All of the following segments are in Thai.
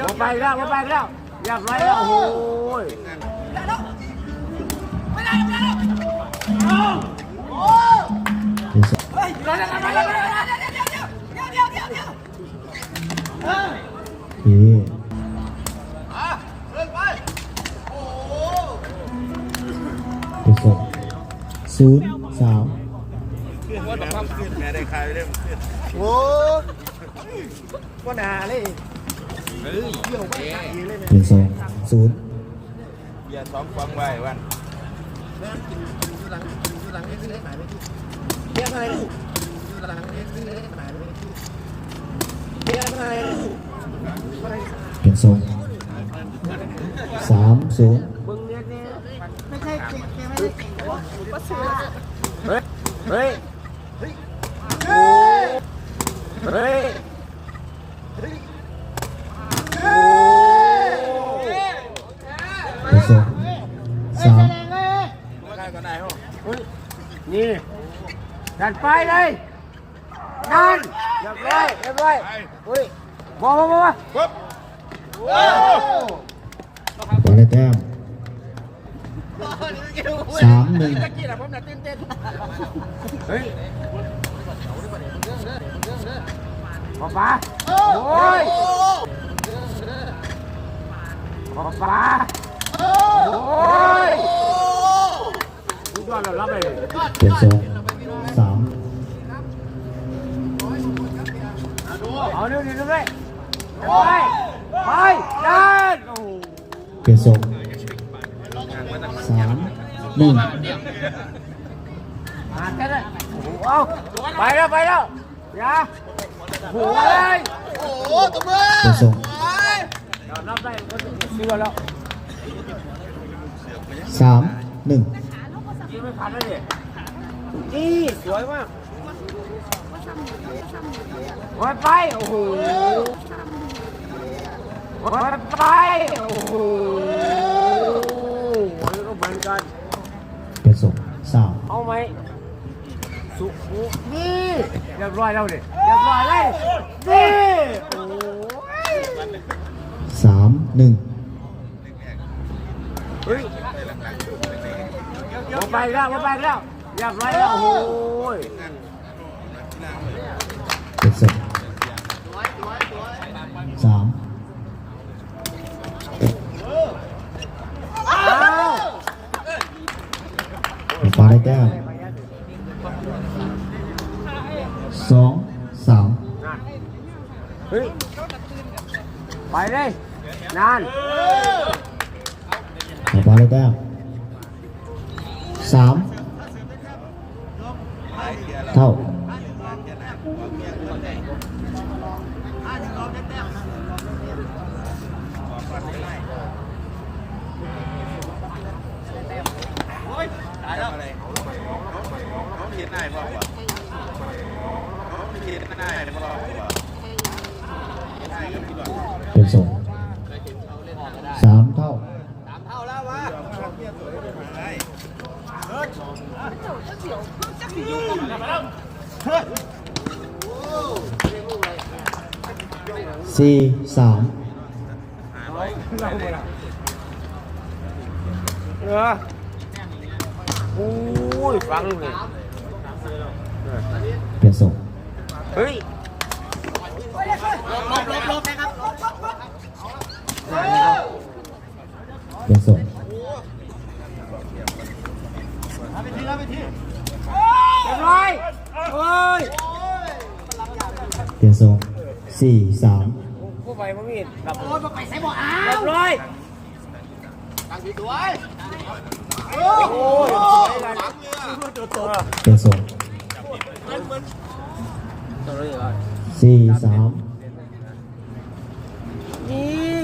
มาไปแล้วมาไปแล้วเรียบร้อยแล้วโอ้โหยเป็นสองโอเคเป็นสองศูนย์สามแม่ได้ขายเรื่องโอ้ก็นาเลยเป็นสองศูนย์เบียร์สองฟังไว้วันเรียกอะไรลูกเรียกอะไรลูกเป็นสองสามศูนย์มึงเนี่ยเนี่ยไม่ใช่ไม่ใช่เฮ้ย เฮ้ย เฮ้ยเฮ้ย นี่ดันไปเลยดันเรียบร้อยเรียบร้อยเฮ้ยมามามามาปุ๊บขอได้แต้มสามหนึ่งเฮ้ยป๊าป๊าโอ้ยป๊าป๊าโอ้ยทุกยอด เรารับเลยเป็นสองสามเอาเร็วดีด้วยไปไปดันโอ้โหเป็นสองสามหนึ่งมาแค่นั้นโอ้โหเอาไปแล้วไปแล้วอย่าโอ้ยเป็นสองเรารับได้ก็เชื่อแล้วสามหนึ่งยิง ไม่ผ่านแล้วดินี่สวยมากวันไป โอ้โหวันไป โอ้โหมันก็เหมือนกันเป็นสองสามเอาไหมสุขุนี่เรียบร้อยแล้วดิเรียบร้อยเลยนี่สามหนึ่ง เฮ้ยมา ไปแล้วมาไปแล้วเรียบร้อยแล้วโอ้ยเป็นสองสามอ้าวฟ้าได้แต้มสองสามเฮ้ยไปเลยนานฟ้าได้แต้ม สามเท่าตายแล้วอะไรเขาเขียนได้พ่อวะเขาเขียนได้พ่อวะได้ก็พี่หลอด เป็นสองสามเท่า ได้ สี่สามเออโอ้ยฟังเลยเป็นสองเฮ้ยเป็นสองเรียบร้อยเฮ้ยเป็นสองสี่สามผู้ ไปมามีดกลับโอ้ยไปใส่บ่อ้าวเรียบร้อยโอ้ยสวยเลยเป็นสองสี่สามนี่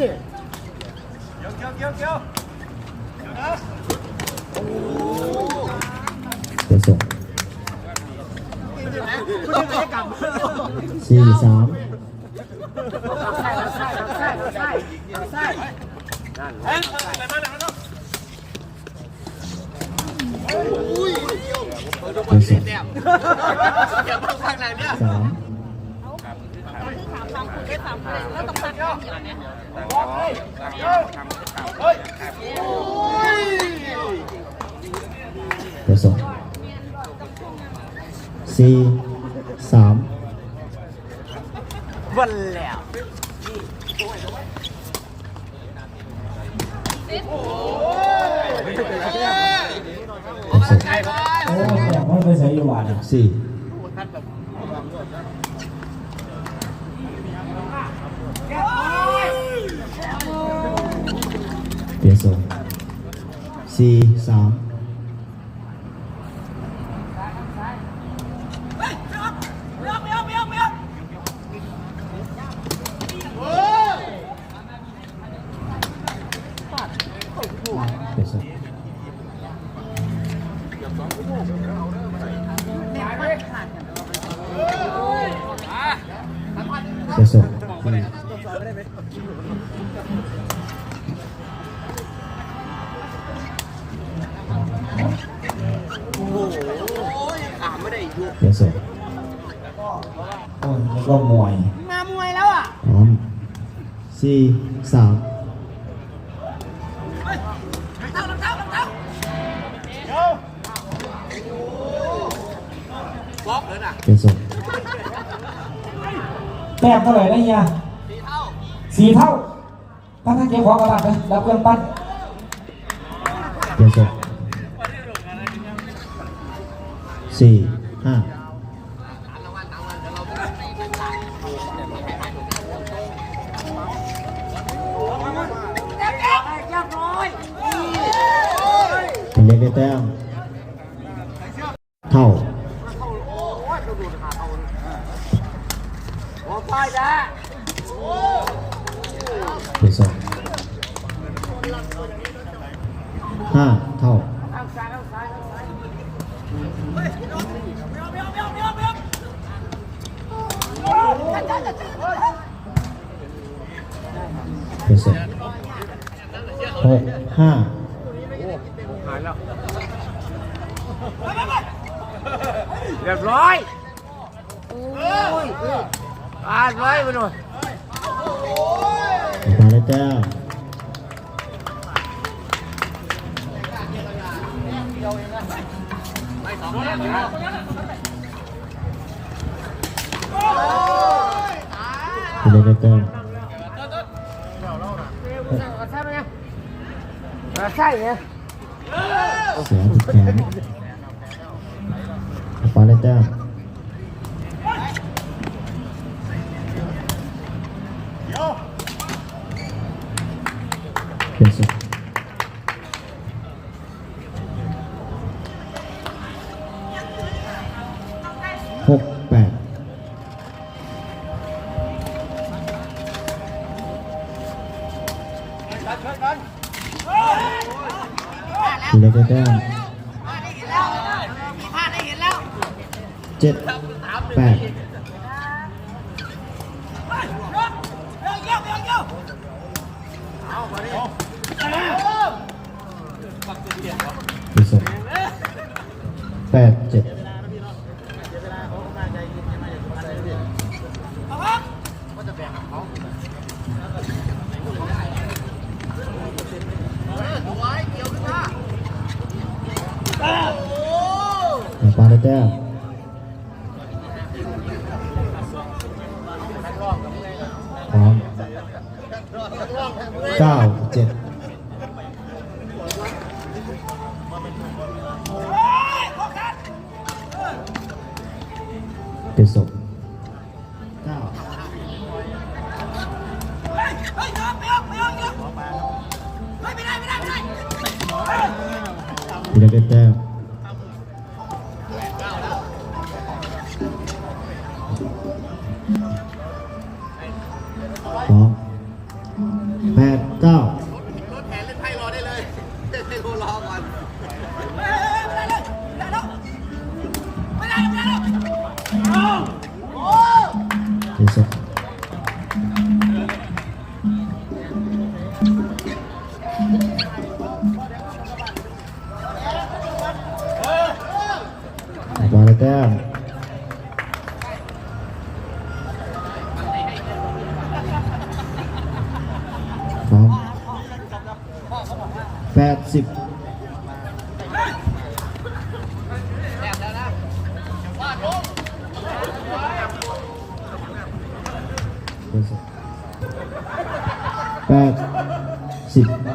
เป็นสองสี่สาม ใช่ใช่ใช่ใช่ใช่นั่นเป็นสองสามเดี๋ยวส่งสี่สามวันแล้วเดี๋ยวส่ง วันแล้วโอ้แต่ไม่ไปใส่อยู่หวานสี่เปลี่ยนส่งสี่สาม เปลี่ยนส่งเปลี่ยนส่งโอ้ยแล้วก็มวยมามวยแล้วอะพร้อมสี่สามเปลี่ยนส่ง ต้มเท่าไหร่ได้เฮียสี่เท่าตั้งแต่เก็บของกระดาษเลยรับเครื่องปั้นเปลี่ยนส่งสี่ห้า เป็นสองห้าเท่าข้างซ้ายข้างซ้ายข้างซ้ายเป็นสองหกห้าหายแล้วเรียบร้อยโอ้ยอ่านไว้ไปหน่อย มาได้แต้มเป็นเล็ ทีเล็กได้แต้มเจ็ดแปดเป็นสุดแปดเจ็ด เก้าเจ็ดเป็นศพเก้าพีระเดนแต้มพร้อ ต้มแปดสิบแปดสิบ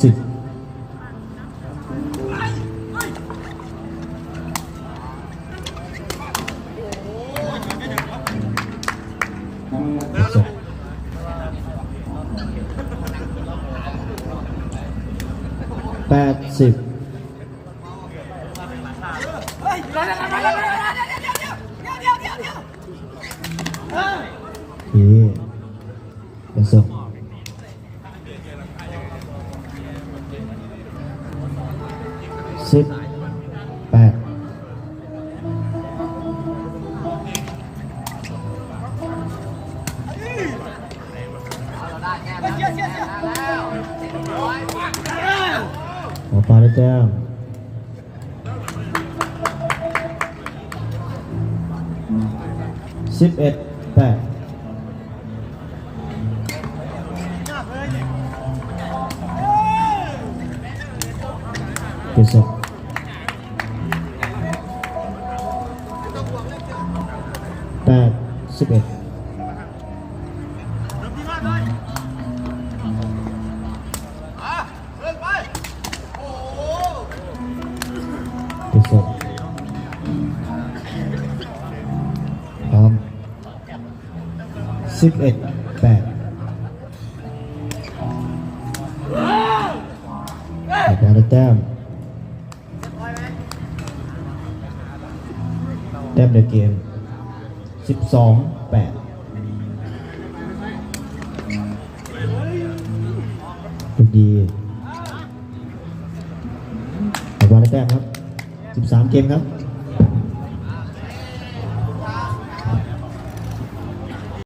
สิบเปิดสิบแปดสิบโอเคเปิ แต้มสิบเอ็ดแปดเปิดสิบแปดสิบเอ็ด สิบเอ็ดแปดหมอปลาได้แต้มแต้มในเกมสิบสองแปดลูกดีหมอปลาได้แต้มครับสิบสามเกมครับ